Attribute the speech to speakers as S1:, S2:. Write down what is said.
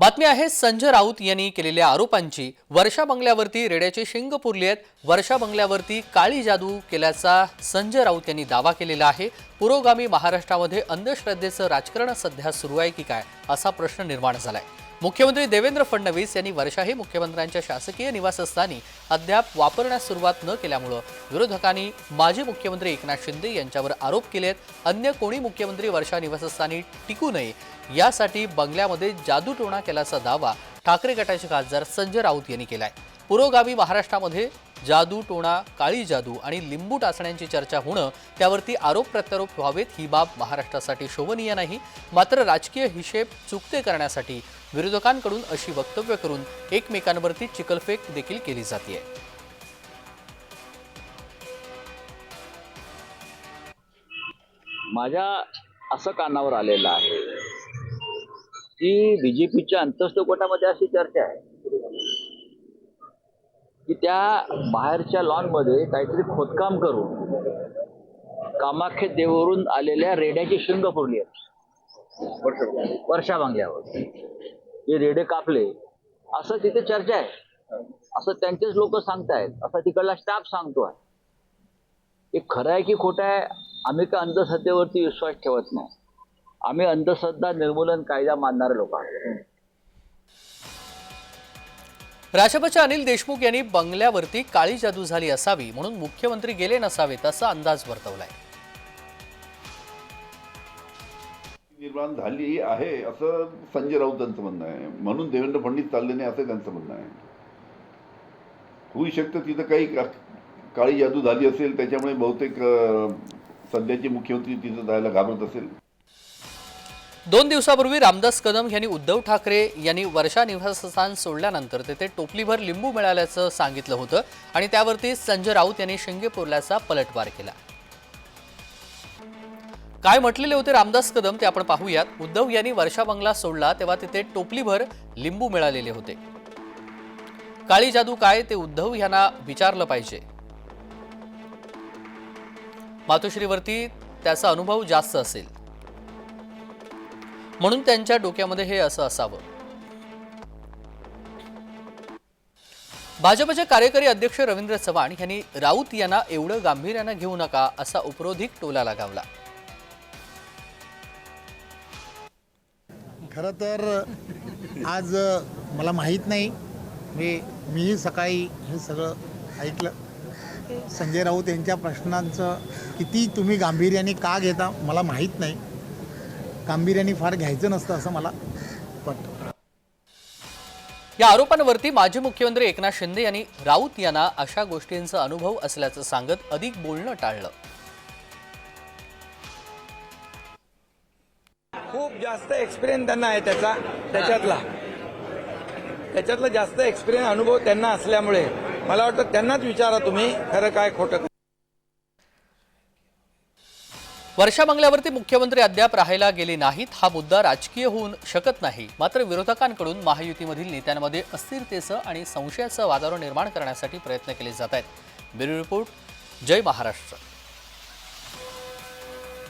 S1: बातमी आहे संजय राऊत यांनी केलेल्या आरोपांची. वर्षा बंगल्यावरती रेड्याचे शिंग पुरली आहेत. वर्षा बंगल्यावरती काळी जादू केल्याचा संजय राऊत यांनी दावा केलेला आहे. पुरोगामी महाराष्ट्रामध्ये अंधश्रद्धेचं राजकारण सध्या सुरू आहे की काय असा प्रश्न निर्माण झाला आहे मुख्यमंत्री देवेंद्र फडणवीस यांनी वर्षाही मुख्यमंत्र्यांच्या शासकीय निवासस्थानी अद्याप वापरण्यास सुरुवात न केल्यामुळं विरोधकांनी माजी मुख्यमंत्री एकनाथ शिंदे यांच्यावर आरोप केलेत अन्य कोणी मुख्यमंत्री वर्षा निवासस्थानी टिकू नये यासाठी बंगल्यामध्ये जादूटोणा केल्याचा दावा ठाकरे गटाचे खासदार संजय राऊत यांनी केलाय. पुरोगामी महाराष्ट्रामध्ये जादू टोणा काळी जादू आणि लिंबू टाचण्यांची चर्चा होणं त्यावरती आरोप प्रत्यारोप व्हावेत ही बाब महाराष्ट्रासाठी शोभनीय नाही मात्र राजकीय हिशेब चुकते करण्यासाठी विरोधकांकडून अशी वक्तव्य करून एकमेकांवरती चिकलफेक देखील केली जाते
S2: माझ्या असं कानावर आलेलं आहे की बीजेपीच्या अंतस्थ गोटामध्ये अशी चर्चा आहे. की त्या बाहेरच्या लॉनमध्ये काहीतरी खोदकाम करून कामाख्या देववरून आलेल्या रेड्याची शिंग फोडली आहे वर्षा बांगल्यावर. हे रेडे कापले असं तिथे चर्चा आहे. असं त्यांचेच लोक सांगतायत. असं तिकडला स्टाफ सांगतो आहे. हे खरं आहे की खोटं आहे? आम्ही का अंधश्रद्धेवरती विश्वास ठेवत नाही. आम्ही अंधश्रद्धा निर्मूलन कायदा मानणारे लोक आहोत.
S1: राष्ट्रपती अनिल देशमुख यांनी बंगल्यावरती काळी जादू झाली असावी म्हणून मुख्यमंत्री गेले नसावेत असा अंदाज वर्तवलाय.
S3: निर्माण झाली आहे असं संजय राऊत यांचं म्हणणं आहे. म्हणून देवेंद्र फडणवीस चालले नाही असं त्यांचं म्हणणं आहे. होऊ शकतं तिथं काही काळी जादू झाली असेल त्याच्यामुळे बहुतेक सध्याचे मुख्यमंत्री तिथं जायला घाबरत असेल.
S1: दोन दिवसापूर्वी रामदास कदम यांनी उद्धव ठाकरे यांनी वर्षा निवासस्थान सोडल्यानंतर तेथे टोपलीभर लिंबू मिळाल्याचं सांगितलं होतं आणि त्यावरती संजय राऊत यांनी शिंगेपोरल्याचा पलटवार केला. काय म्हटलेले होते रामदास कदम ते आपण पाहूयात. उद्धव यांनी वर्षा बंगला सोडला तेव्हा तिथे टोपलीभर लिंबू मिळालेले होते. काळी जादू काय ते उद्धव यांना विचारलं पाहिजे. मातोश्रीवरती त्याचा अनुभव जास्त असेल. म्हणून त्यांच्या डोक्यामध्ये हे असं असावं. भाजपचे कार्यकारी अध्यक्ष रवींद्र चव्हाण यांनी राऊत यांना एवढं गांभीर्यानं घेऊ नका असा उपरोधिक टोला लगावला.
S4: खरं तर आज मला माहीत नाही. मी मीही सकाळी हे सगळं ऐकलं. संजय राऊत यांच्या प्रश्नांचं किती तुम्ही गांभीर्याने का घेता मला माहीत नाही. गांभीर्याने फार घ्यायचं नसतं असं मला वाटतं.
S1: या आरोपांवरती माजी मुख्यमंत्री एकनाथ शिंदे यांनी राऊत यांना अशा गोष्टींचा अनुभव असल्याचं सांगत अधिक बोलणं टाळलं.
S5: खूप जास्त एक्सपिरियन्स त्यांना आहे त्याचा त्याच्यातला. त्याच्यातला जास्त एक्सपिरियन्स अनुभव त्यांना असल्यामुळे मला वाटतं त्यांनाच विचारा तुम्ही खरं काय खोटं काय.
S1: वर्षा बंगल्यावरती मुख्यमंत्री अद्याप राहायला गेले नाहीत. हा मुद्दा राजकीय होऊन शकत नाही. मात्र विरोधकांकडून महायुतीमधील नेत्यांमध्ये अस्थिरतेचं आणि संशयाचं वातावरण निर्माण करण्यासाठी प्रयत्न केले जात आहेत. Bureau report Jai Maharashtra.